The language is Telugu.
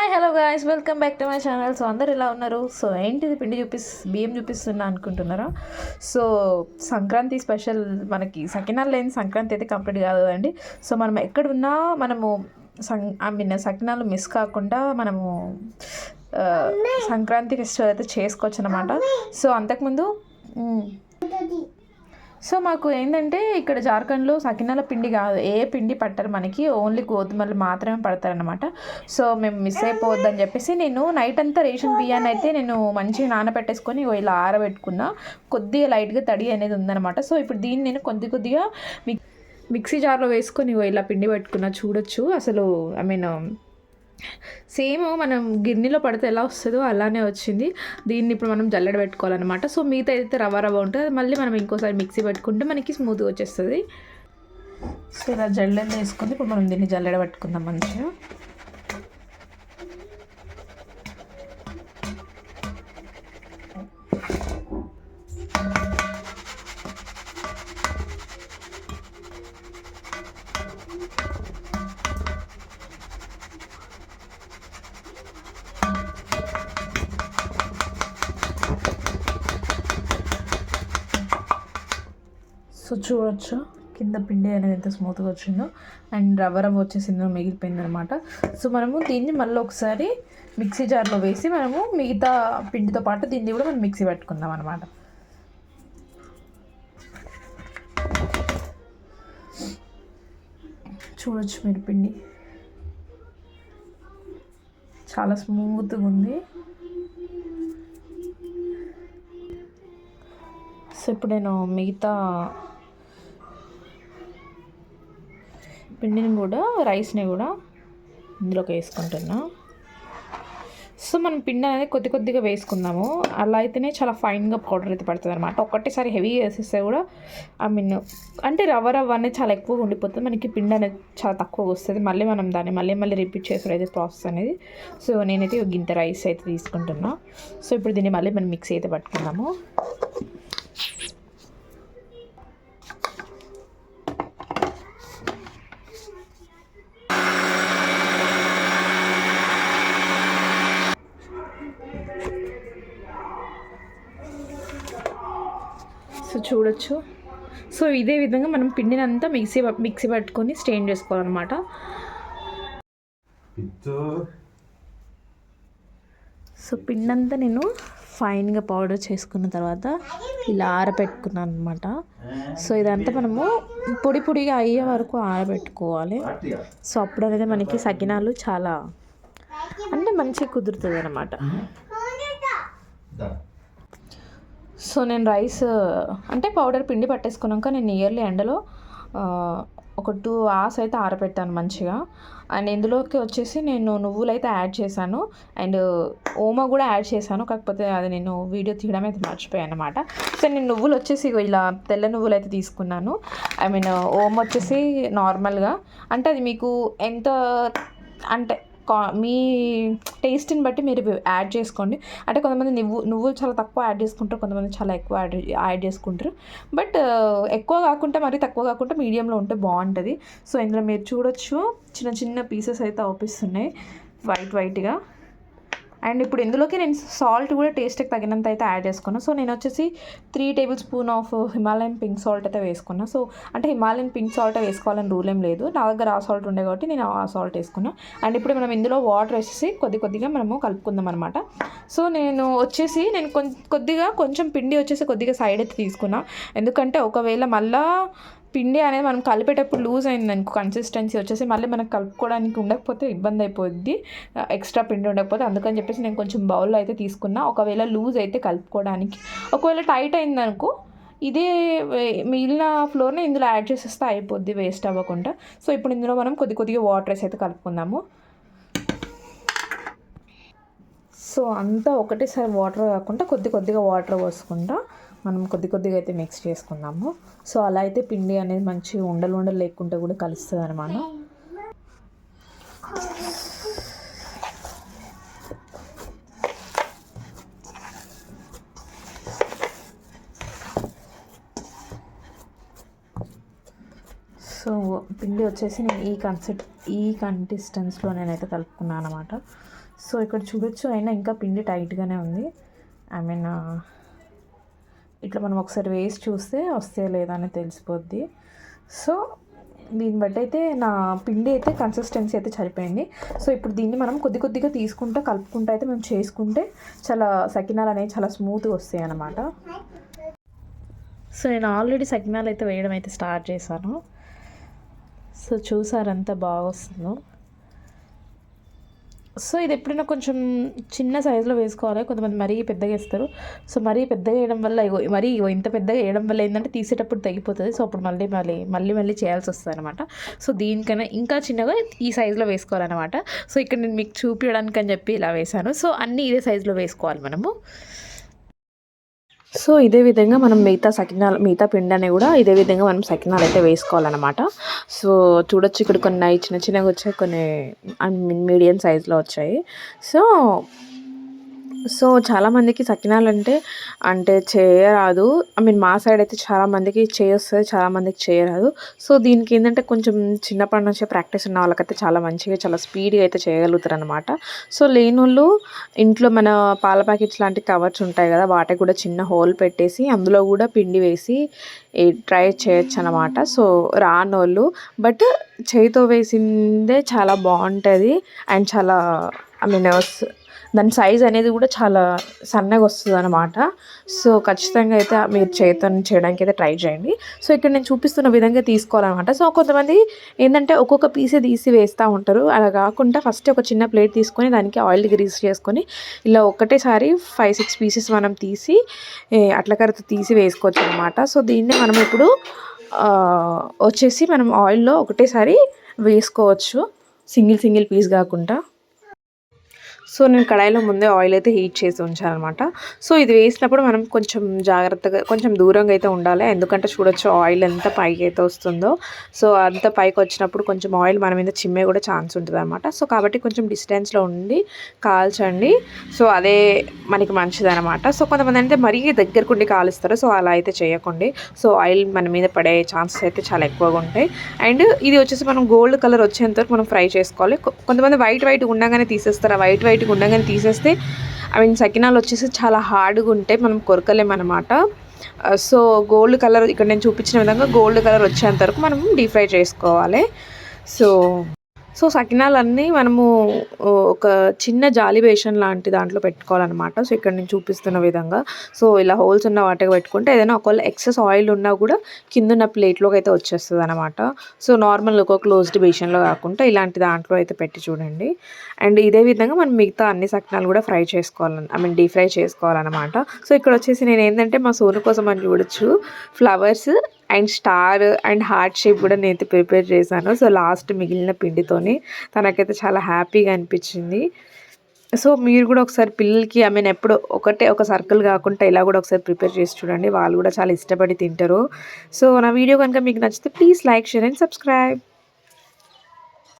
Hi hello guys welcome back to my channel so అందరు ఎలా ఉన్నారు? సో ఏంటిది పిండి చూపిస్ బియ్యం చూపిస్తున్నా అనుకుంటున్నారా? సో సంక్రాంతి స్పెషల్ మనకి సకినాలు లేని సంక్రాంతి అయితే కంప్లీట్ కాదు కదండి సో మనం ఎక్కడున్నా మనము సం ఐ మీన్ సకినాలు మిస్ కాకుండా మనము సంక్రాంతి ఫెస్టివల్ అయితే చేసుకోవచ్చు అనమాట సో అంతకుముందు సో మాకు ఏంటంటే ఇక్కడ జార్ఖండ్లో సకినాల పిండి కాదు ఏ పిండి పట్టరు మనకి ఓన్లీ గోధుమలు మాత్రమే పడతారనమాట సో మేము మిస్ అయిపోవద్దని చెప్పేసి నేను నైట్ అంతా రేషన్ బియ్యాన్ని అయితే నేను మంచిగా నానబెట్టేసుకొని ఇలా ఆరబెట్టుకున్నా. కొద్దిగా లైట్గా తడి అనేది ఉందన్నమాట. సో ఇప్పుడు దీన్ని నేను కొద్ది కొద్దిగా మిక్ మిక్సీ జార్లో వేసుకొని ఇలా పిండి పెట్టుకున్నా. చూడొచ్చు. అసలు ఐ మీన్ సేమ్ మనం గిన్నెలో పడితే ఎలా వస్తుందో అలానే వచ్చింది. దీన్ని ఇప్పుడు మనం జల్లెడ పెట్టుకోవాలన్నమాట. సో మిగతా ఏదైతే రవ్వ రవ్వ ఉంటుందో అది మళ్ళీ మనం ఇంకోసారి మిక్సీ పెట్టుకుంటే మనకి స్మూత్గా వచ్చేస్తుంది. సో ఇలా జల్లెడ వేసుకుంది. ఇప్పుడు మనం దీన్ని జల్లెడ పెట్టుకుందాం మంచిగా. సో చూడొచ్చు కింద పిండి అనేది ఎంత స్మూత్గా వచ్చిందో. అండ్ రవ్వ రవ్వ వచ్చేసిందో మిగిలిపోయింది అనమాట సో మనము దీన్ని మళ్ళీ ఒకసారి మిక్సీ జార్లో వేసి మనము మిగతా పిండితో పాటు దీన్ని కూడా మనం మిక్సీ పెట్టుకుందాం అనమాట చూడొచ్చు మీరు పిండి. చాలా స్మూత్గా ఉంది. సో ఇప్పుడు నేను మిగతా పిండిని కూడా రైస్ని కూడా ఇందులోకి వేసుకుంటున్నా. సో మనం పిండి అనేది కొద్ది కొద్దిగా వేసుకుందాము. అలా అయితేనే చాలా ఫైన్గా పౌడర్ అయితే పడుతుంది అనమాట ఒక్కటేసారి హెవీ వేసేస్తే కూడా ఐ మీన్ అంటే రవ్వ రవ్వ అనేది చాలా ఎక్కువగా ఉండిపోతుంది. మనకి పిండి అనేది చాలా తక్కువగా వస్తుంది. మళ్ళీ మనం దాన్ని మళ్ళీ మళ్ళీ రిపీట్ చేసుడు అయితే ప్రాసెస్ అనేది. సో నేనైతే గింత రైస్ అయితే తీసుకుంటున్నా. సో ఇప్పుడు దీన్ని మళ్ళీ మనం మిక్సీ అయితే పట్టుకుందాము. సో చూడొచ్చు. సో ఇదే విధంగా మనం పిండిని అంతా మిక్సీ మిక్సీ పట్టుకొని స్టెయిన్ చేసుకోవాలన్నమాట. సో పిండి అంతా నేను ఫైన్గా పౌడర్ చేసుకున్న తర్వాత ఇలా ఆరబెట్టుకున్నాను అనమాట సో ఇదంతా మనము పొడి పొడిగా అయ్యే వరకు ఆరబెట్టుకోవాలి. సో అప్పుడు అనేది మనకి సకినాలు చాలా అంటే మంచిగా కుదురుతుంది అనమాట సో నేను రైస్ అంటే పౌడర్ పిండి పట్టేసుకున్నాక నేను ఇయర్లీ ఎండలో ఒక టూ అవర్స్ అయితే ఆరబెట్టాను మంచిగా. అండ్ ఇందులోకి వచ్చేసి నేను నువ్వులు అయితే యాడ్ చేశాను. అండ్ ఓమా కూడా యాడ్ చేశాను. కాకపోతే అది నేను వీడియో తీయడం అయితే మర్చిపోయాను అనమాట సో నేను నువ్వులు వచ్చేసి ఇలా తెల్ల నువ్వులు అయితే తీసుకున్నాను. ఐ మీన్ ఓమ వచ్చేసి నార్మల్గా. అంటే అది మీకు ఎంత అంటే కా- మీ టేస్ట్ని బట్టి మీరు యాడ్ చేసుకోండి. అంటే కొంతమంది నువ్వు నువ్వులు చాలా తక్కువ యాడ్ చేసుకుంటారు కొంతమంది చాలా ఎక్కువ యాడ్ యాడ్ చేసుకుంటారు. బట్ uh, ఎక్కువ కాకుండా మరి తక్కువ కాకుండా మీడియంలో ఉంటే బాగుంటుంది. సో ఇందులో మీరు చూడొచ్చు. చిన్న చిన్న పీసెస్ అయితే అవుపిస్తున్నాయి. వైట్ వైట్గా అండ్ ఇప్పుడు ఇందులోకి నేను సాల్ట్ కూడా టేస్ట్కి తగినంత అయితే యాడ్ చేసుకున్నాను సో నేను వచ్చేసి three tablespoon of Himalayan pink salt అయితే వేసుకున్నా. సో అంటే హిమాలయన్ పింక్ సాల్ట్ వేసుకోవాలని రూల్ ఏం లేదు. నా దగ్గర ఆ సాల్ట్ ఉండే కాబట్టి నేను ఆ సాల్ట్ వేసుకున్నా. అండ్ ఇప్పుడు మనం ఇందులో వాటర్ వేసేసి కొద్ది కొద్దిగా మనము కలుపుకుందాం అనమాట సో నేను వచ్చేసి నేను కొద్దిగా కొంచెం పిండి వచ్చేసి కొద్దిగా సైడ్ అయితే తీసుకున్నా. ఎందుకంటే ఒకవేళ మళ్ళీ పిండి అనేది మనం కలిపేటప్పుడు లూజ్ అయింది అనుకో కన్సిస్టెన్సీ వచ్చేసి మళ్ళీ మనకు కలుపుకోవడానికి ఉండకపోతే ఇబ్బంది అయిపోద్ది. ఎక్స్ట్రా పిండి ఉండకపోతే. అందుకని చెప్పేసి నేను కొంచెం బౌల్లో అయితే తీసుకున్నా. ఒకవేళ లూజ్ అయితే కలుపుకోవడానికి. ఒకవేళ టైట్ అయిందనుకో ఇదే మిగిలిన ఫ్లోర్ని ఇందులో యాడ్ చేసేస్తే అయిపోద్ది వేస్ట్ అవ్వకుండా. సో ఇప్పుడు ఇందులో మనం కొద్ది కొద్దిగా వాటర్ వేసి అయితే కలుపుకుందాము. సో అంతా ఒకటేసారి వాటర్ కాకుండా కొద్ది కొద్దిగా వాటర్ పోసుకుంటా. మనం కొద్ది కొద్దిగా అయితే మిక్స్ చేసుకుందాము. సో అలా అయితే పిండి అనేది మంచి ఉండలు ఉండలు లేకుండా కూడా కలుస్తుంది అనమాట సో పిండి వచ్చేసి నేను ఈ కన్సెప్ట్ ఈ కన్సిస్టెన్స్లో నేనైతే కలుపుకున్నాను అనమాట సో ఇక్కడ చూడొచ్చు అయినా ఇంకా పిండి టైట్గానే ఉంది. ఐ మీన్ uh, ఇట్లా మనం ఒకసారి వేసి చూస్తే వస్తే లేదా అని తెలిసిపోద్ది. సో దీన్ని బట్టి అయితే నా పిండి అయితే కన్సిస్టెన్సీ అయితే సరిపోయింది. సో ఇప్పుడు దీన్ని మనం కొద్ది కొద్దిగా తీసుకుంటూ కలుపుకుంటూ అయితే మేము చేసుకుంటే చాలా సకినాలు అనేవి చాలా స్మూత్గా వస్తాయి అన్నమాట. సో నేను ఆల్రెడీ సకినాలు అయితే వేయడం అయితే స్టార్ట్ చేశాను. సో చూసారంతా బాగా వస్తుందో. సో ఇది ఎప్పుడైనా కొంచెం చిన్న సైజులో వేసుకోవాలి? కొంతమంది మరీ పెద్దగా వేస్తారు. సో మరీ పెద్దగా వేయడం వల్ల ఇగో మరీ ఇగో ఇంత పెద్దగా వేయడం వల్ల ఏంటంటే తీసేటప్పుడు తగ్గిపోతుంది సో అప్పుడు మళ్ళీ మళ్ళీ మళ్ళీ మళ్ళీ చేయాల్సి వస్తుంది అనమాట సో దీనికైనా ఇంకా చిన్నగా ఈ సైజులో వేసుకోవాలన్నమాట. సో ఇక్కడ నేను మీకు చూపించడానికి అని చెప్పి ఇలా వేశాను. సో అన్నీ ఇదే సైజులో వేసుకోవాలి మనము. సో ఇదే విధంగా మనం మిగతా సకినాలు మిగతా పిండిని కూడా ఇదే విధంగా మనం సకినాలు అయితే వేసుకోవాలన్నమాట. సో చూడొచ్చు ఇక్కడ కొన్ని చిన్న చిన్నగా వచ్చాయి కొన్ని మీడియం సైజులో వచ్చాయి. సో సో చాలామందికి సకినాలు అంటే అంటే చేయరాదు. ఐ మీన్ మా సైడ్ అయితే చాలామందికి చేయొస్తుంది చాలామందికి చేయరాదు. సో దీనికి ఏంటంటే కొంచెం చిన్నప్పటి నుంచే ప్రాక్టీస్ ఉన్న వాళ్ళకైతే చాలా మంచిగా చాలా స్పీడ్గా అయితే చేయగలుగుతారు అనమాట సో లేని వాళ్ళు ఇంట్లో మన పాల ప్యాకెట్స్ లాంటి కవర్స్ ఉంటాయి కదా వాటికి కూడా చిన్న హోల్ పెట్టేసి అందులో కూడా పిండి వేసి ట్రై చేయొచ్చు అనమాట సో రానోళ్ళు బట్ చేయితో వేసిందే చాలా బాగుంటుంది. అండ్ చాలా ఐ మీన్ దాని సైజ్ అనేది కూడా చాలా సన్నగా వస్తుంది అనమాట సో ఖచ్చితంగా అయితే మీరు చేతితో చేయడానికి అయితే ట్రై చేయండి. సో ఇక్కడ నేను చూపిస్తున్న విధంగా తీసుకోవాలన్నమాట. సో కొంతమంది ఏంటంటే ఒక్కొక్క పీసే తీసి వేస్తూ ఉంటారు. అలా కాకుండా ఫస్ట్ ఒక చిన్న ప్లేట్ తీసుకొని దానికి ఆయిల్ గ్రీస్ చేసుకొని ఇలా ఒకటేసారి ఫైవ్ సిక్స్ పీసెస్ మనం తీసి అట్ల కర్రతో తీసి వేసుకోవచ్చు అనమాట సో దీన్ని మనం ఇప్పుడు వచ్చేసి మనం ఆయిల్లో ఒకటేసారి వేసుకోవచ్చు. సింగిల్ సింగిల్ పీస్ కాకుండా. సో నేను కడాయిలో ముందే ఆయిల్ అయితే హీట్ చేసి ఉంచాను అనమాట సో ఇది వేసినప్పుడు మనం కొంచెం జాగ్రత్తగా కొంచెం దూరంగా అయితే ఉండాలి. ఎందుకంటే చూడొచ్చు ఆయిల్ ఎంత పైకి అయితే వస్తుందో. సో అంత పైకి వచ్చినప్పుడు కొంచెం ఆయిల్ మన మీద చిమ్మే కూడా ఛాన్స్ ఉంటుంది అనమాట సో కాబట్టి కొంచెం డిస్టెన్స్లో ఉండి కాల్చండి. సో అదే మనకి మంచిది అనమాట సో కొంతమంది అంటే మరీ దగ్గరకు ఉండి కాలుస్తారు. సో అలా అయితే చేయకండి. సో ఆయిల్ మన మీద పడే ఛాన్సెస్ అయితే చాలా ఎక్కువగా ఉంటాయి. అండ్ ఇది వచ్చేసి మనం గోల్డ్ కలర్ వచ్చేంత వరకు మనం ఫ్రై చేసుకోవాలి. కొంతమంది వైట్ వైట్ ఉండగానే తీసేస్తారు. ఆ వైట్ వైట్గా ఉండగానే తీసేస్తే ఐ మీన్ సకినాలు వచ్చేసి చాలా హార్డ్గా ఉంటాయి మనం కొరకలేమన్నమాట. సో గోల్డ్ కలర్ ఇక్కడ నేను చూపించిన విధంగా గోల్డ్ కలర్ వచ్చేంత వరకు మనం డీప్ ఫ్రై చేసుకోవాలి. సో సో సకినాలన్నీ మనము ఒక చిన్న జాలి బేషన్ లాంటి దాంట్లో పెట్టుకోవాలన్నమాట. సో ఇక్కడ నేను చూపిస్తున్న విధంగా. సో ఇలా హోల్స్ ఉన్న వాటికి పెట్టుకుంటే ఏదైనా ఒకవేళ ఎక్సెస్ ఆయిల్ ఉన్నా కూడా కింద ఉన్న ప్లేట్లోకి అయితే వచ్చేస్తుంది అనమాట సో నార్మల్ ఒక క్లోజ్డ్ బేషన్లో కాకుండా ఇలాంటి దాంట్లో అయితే పెట్టి చూడండి. అండ్ ఇదే విధంగా మనం మిగతా అన్ని సకినాలు కూడా ఫ్రై చేసుకోవాలని ఐ మీన్ డీ ఫ్రై చేసుకోవాలన్నమాట. సో ఇక్కడ వచ్చేసి నేను ఏంటంటే మా సోను కోసం అని చూడొచ్చు. Flowers and star and heart shape కూడా నేనైతే ప్రిపేర్ చేశాను. సో లాస్ట్ మిగిలిన పిండితోని తనకైతే చాలా హ్యాపీగా అనిపించింది. సో మీరు కూడా ఒకసారి పిల్లలకి ఐ మీన్ ఎప్పుడు ఒకటే ఒక సర్కిల్ కాకుండా ఇలా కూడా ఒకసారి ప్రిపేర్ చేసి చూడండి. వాళ్ళు కూడా చాలా ఇష్టపడి తింటారు. సో నా వీడియో కనుక మీకు నచ్చితే please like share and subscribe.